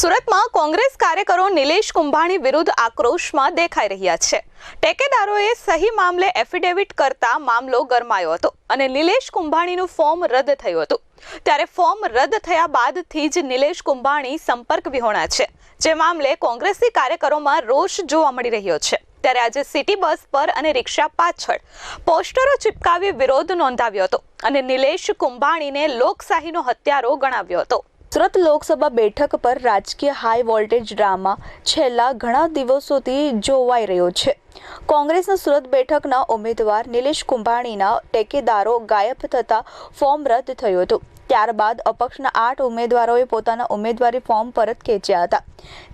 સુરતમાં કોંગ્રેસ કાર્યકરો નિલેશ કુંભાણી વિરુદ્ધ આક્રોશમાં દેખાઈ રહ્યા છે. ટેકેદારોએ સહી મામલે એફિડેવિટ કરતા મામલો ગરમાયો હતો અને નિલેશ કુંભાણીનું ફોર્મ રદ થયું હતું. ત્યારે ફોર્મ રદ થયા બાદથી જ નિલેશ કુંભાણી સંપર્ક વિહોણા છે, જે મામલે કોંગ્રેસી કાર્યકરોમાં રોષ જોવા મળી રહ્યો છે. ત્યારે આજે સિટી બસ પર અને રિક્ષા પાછળ પોસ્ટરો ચિપકાવી વિરોધ નોંધાવ્યો હતો અને નિલેશ કુંભાણીને લોકશાહીનો હત્યારો ગણાવ્યો હતો. સુરત લોકસભા બેઠક પર રાજકીય હાઈ વોલ્ટેજ ડ્રામા છેલ્લા ઘણા દિવસોથી જોવાઈ રહ્યો છે. કોંગ્રેસના સુરત બેઠકના ઉમેદવાર નિલેશ કુંભાણીના ટેકેદારો ગાયબ થતા ફોર્મ રદ થયું હતું. ત્યારબાદ અપક્ષના આઠ ઉમેદવારોએ પોતાના ઉમેદવારી ફોર્મ પરત ખેંચ્યા હતા.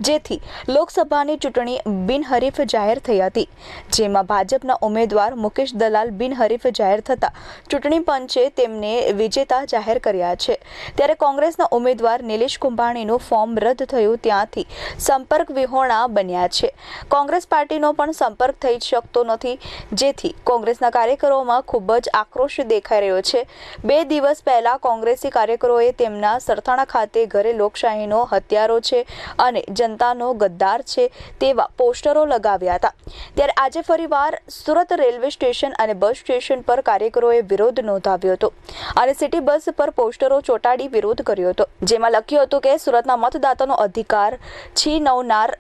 જેથી લોકસભાની ચૂંટણી બિનહરીફ જાહેર થઈ હતી. જેમાં ભાજપના ઉમેદવાર મુકેશ દલાલ બિનહરીફ જાહેર થતા ચૂંટણી પંચે તેમને વિજેતા જાહેર કર્યા છે. ત્યારે કોંગ્રેસના ઉમેદવાર નિલેશ કુંભાણીનું ફોર્મ રદ થયું ત્યાંથી સંપર્ક વિહોણા બન્યા છે. કોંગ્રેસ પાર્ટીનો પણ સંપર્ક થઈ શકતો નથી. જેથી કોંગ્રેસના કાર્યકરોમાં ખૂબ જ આક્રોશ દેખાઈ રહ્યો છે. બે દિવસ પહેલા કોંગ્રેસી કાર્યકરોએ તેમના સરથાણા ખાતે ઘરે લોકશાહીનો હત્યારો છે અને જનતાનો ગદ્દાર છે તેવા પોસ્ટરો લગાવ્યા હતા. ત્યારે આજે ફરીવાર સુરત રેલવે સ્ટેશન અને બસ સ્ટેશન પર કાર્યકરોએ વિરોધ નોંધાવ્યો હતો અને સિટી બસ પર પોસ્ટરો ચોંટાડી વિરોધ કર્યો હતો, જેમાં લખ્યું હતું કે સુરતના મતદાતાનો અધિકાર છીનવનાર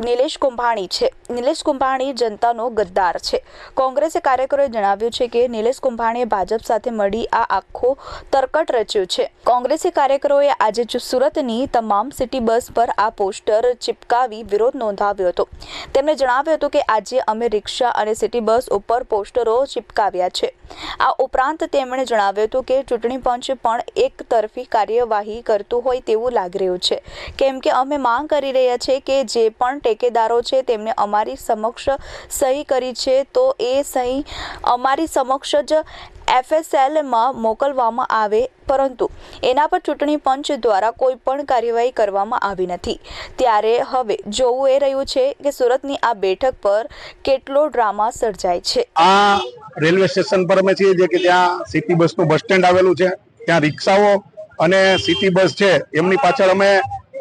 નિલેશ કુંભાણી છે. નિલેશ કુંભાણી જનતાનો ગદ્દાર છે. કોંગ્રેસે કાર્યકરોએ જણાવ્યું છે કે નિલેશ કુંભાણીએ ભાજપ સાથે મળી આ આખો તરકટ રચ્યું છે. કોંગ્રેસી કાર્યકરોએ આજે સુરતની તમામ સિટી બસ પર આ પોસ્ટર ચિપકાવી વિરોધ નોંધાવ્યો હતો. તેમણે જણાવ્યું હતું કે આજે અમે રિક્ષા અને સિટી બસ ઉપર પોસ્ટરો ચિપકાવ્યા છે. આ ઉપરાંત તેમણે જણાવ્યું હતું કે ચૂંટણી પંચ પણ એક તરફી કાર્યવાહી કરતું હોય તેવું લાગી રહ્યું છે. કેમ કે અમે માંગ કરી રહ્યા છે કે જે પણ ટેકેદારો છે તેમને અમારી સમક્ષ સહી કરી છે, તો એ સહી અમારી સમક્ષ જ એફએસએલમાં મોકલવામાં આવે, પરંતુ એના પર ચૂંટણી પંચ દ્વારા કોઈ પણ કાર્યવાહી કરવામાં આવી નથી. ત્યારે હવે જોવું એ રહ્યું છે કે સુરતની આ બેઠક પર કેટલો ડ્રામા સર્જાય છે. આ રેલવે સ્ટેશન પર અમે છીએ, જે કે ત્યાં સિટી બસનું બસ સ્ટેન્ડ આવેલું છે, ત્યાં રિક્ષાઓ અને સિટી બસ છે, એમની પાછળ અમે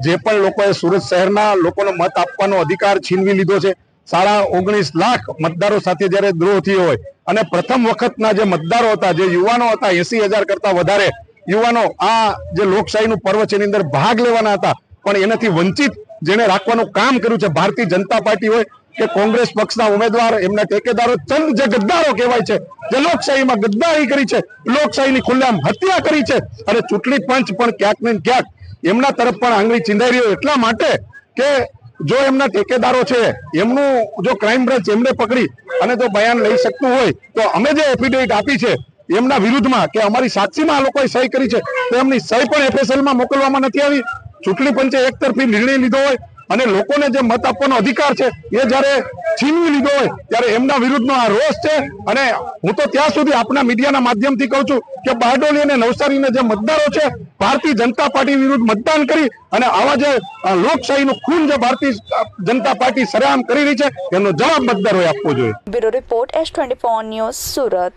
જે પણ લોકોએ સુરત શહેરના લોકોનો મત આપવાનો અધિકાર છીનવી લીધો છે સાડા ઓગણીસ લાખ મતદારો સાથે જ્યારે દ્રોહ થયો હોય અને પ્રથમ વખતના જે મતદારો હતા, જે યુવાનો હતા, એસી હજાર કરતા વધારે યુવાનો આ જે લોકશાહીનું પર્વ છે, એની અંદર ભાગ લેવાના હતા. પણ એનાથી વંચિત જેને રાખવાનું કામ કર્યું છે, ભારતીય જનતા પાર્ટી હોય કે કોંગ્રેસ પક્ષના ઉમેદવાર, એમના ટેકેદારો ચંદ જે ગદ્દારો કહેવાય છે, જે લોકશાહીમાં ગદ્દારી કરી છે, લોકશાહીની ખુલ્લામ હત્યા કરી છે અને ચૂંટણી પંચ પણ ક્યાંક ને ક્યાંક એમના તરફ પણ આંગળી ચીંધાઈ રહ્યો. એટલા માટે કે જો એમના ઠેકેદારો છે, એમનું જો ક્રાઇમ બ્રાન્ચ એમને પકડી અને જો બયાન લઈ શકતું હોય, તો અમે જે એફિડેવિટ આપી છે, એમના વિરુદ્ધમાં કે અમારી સાક્ષીમાં આ લોકોએ સહી કરી છે, તો એમની સહી પણ એફએસએલમાં મોકલવામાં નથી આવી. ચૂંટણી પંચે એકતરફી નિર્ણય લીધો હોય અને લોકોને જે મત આપવાનો અધિકાર છે, એ જ્યારે છીનવી લીધો હોય, ત્યારે એમના વિરુદ્ધનો આ રોષ છે. અને હું તો ત્યાં સુધી આપના મીડિયાના માધ્યમથી કહું છું કે બારડોલી અને નવસારીના જે મતદારો છે, ભારતીય જનતા પાર્ટી વિરુદ્ધ મતદાન કરી અને આવા જે લોકશાહીનું ખૂન જે ભારતીય જનતા પાર્ટી સરેઆમ કરી રહી છે, એનો જવાબ મતદારોએ આપવો જોઈએ. Bureau report S twenty news Surat.